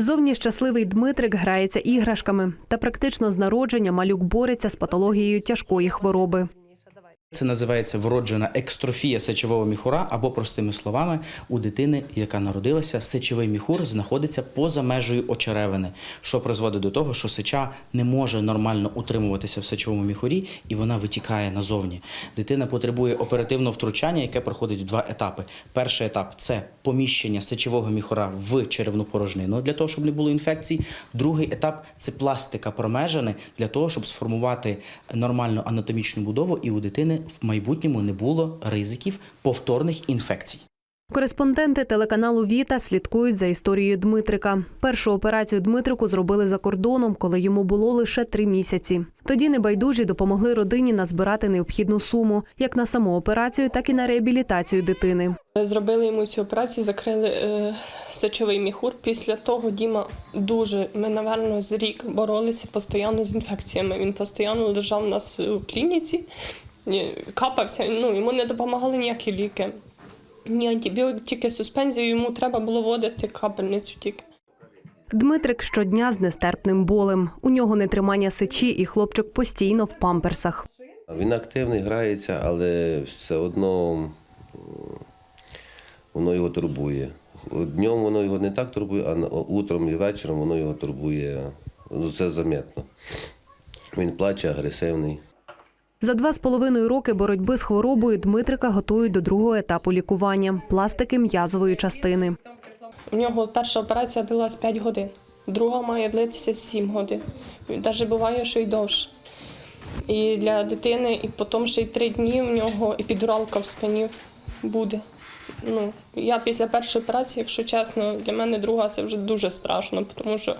Зовні щасливий Дмитрик грається іграшками, та практично з народження малюк бореться з патологією тяжкої хвороби. Це називається вроджена екстрофія сечового міхура, або простими словами, у дитини, яка народилася, сечовий міхур знаходиться поза межею очеревини, що призводить до того, що сеча не може нормально утримуватися в сечовому міхурі і вона витікає назовні. Дитина потребує оперативного втручання, яке проходить в два етапи. Перший етап це поміщення сечового міхура в черевну порожнину для того, щоб не було інфекцій. Другий етап це пластика промежини для того, щоб сформувати нормальну анатомічну будову, і у дитини в майбутньому не було ризиків повторних інфекцій. Кореспонденти телеканалу Віта слідкують за історією Дмитрика. Першу операцію Дмитрику зробили за кордоном, коли йому було лише три місяці. Тоді небайдужі допомогли родині назбирати необхідну суму як на саму операцію, так і на реабілітацію дитини. Зробили йому цю операцію, закрили е, сечовий міхур. Після того Діма дуже, ми, напевно, з рік боролися постійно з інфекціями. Він постійно лежав у нас у клініці, капався, ну, йому не допомагали ніякі ліки. Ні антибіотики, суспензію, йому треба було вводити капельницю тільки. Дмитрик щодня з нестерпним болем. У нього нетримання сечі, і хлопчик постійно в памперсах. Він активний, грається, але все одно воно його турбує. Днем воно його не так турбує, а утром і вечором воно його турбує. Це замітно. Він плаче, агресивний. За два з половиною роки боротьби з хворобою Дмитрика готують до другого етапу лікування пластики м'язової частини. У нього перша операція длилась 5 годин, друга має длитися 7 годин. Навіть буває, що й довше. І для дитини, і потім ще й 3 дні у нього епідуралка в спині буде. Ну, я після першої операції, якщо чесно, для мене друга це вже дуже страшно, тому що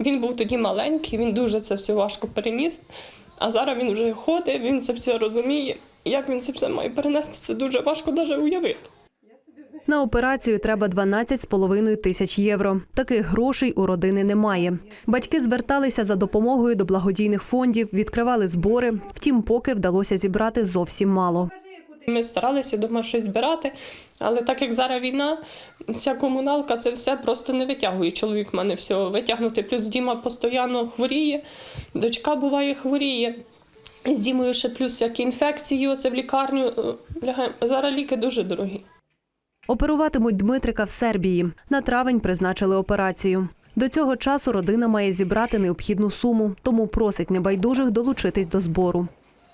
він був тоді маленький, він дуже це все важко переніс. А зараз він вже ходить, він це все розуміє. Як він це все має перенести, це дуже важко навіть уявити. На операцію треба 12,5 тисяч євро. Таких грошей у родини немає. Батьки зверталися за допомогою до благодійних фондів, відкривали збори. Втім, поки вдалося зібрати зовсім мало. Ми старалися дома щось збирати, але так як зараз війна, ця комуналка це все просто не витягує. Чоловік в мене всього витягнути. Плюс Діма постійно хворіє, дочка буває хворіє. З Дімою ще плюс всякі інфекції, оце в лікарню е. Зараз ліки дуже дорогі. Оперуватимуть Дмитрика в Сербії. На травень призначили операцію. До цього часу родина має зібрати необхідну суму, тому просить небайдужих долучитись до збору.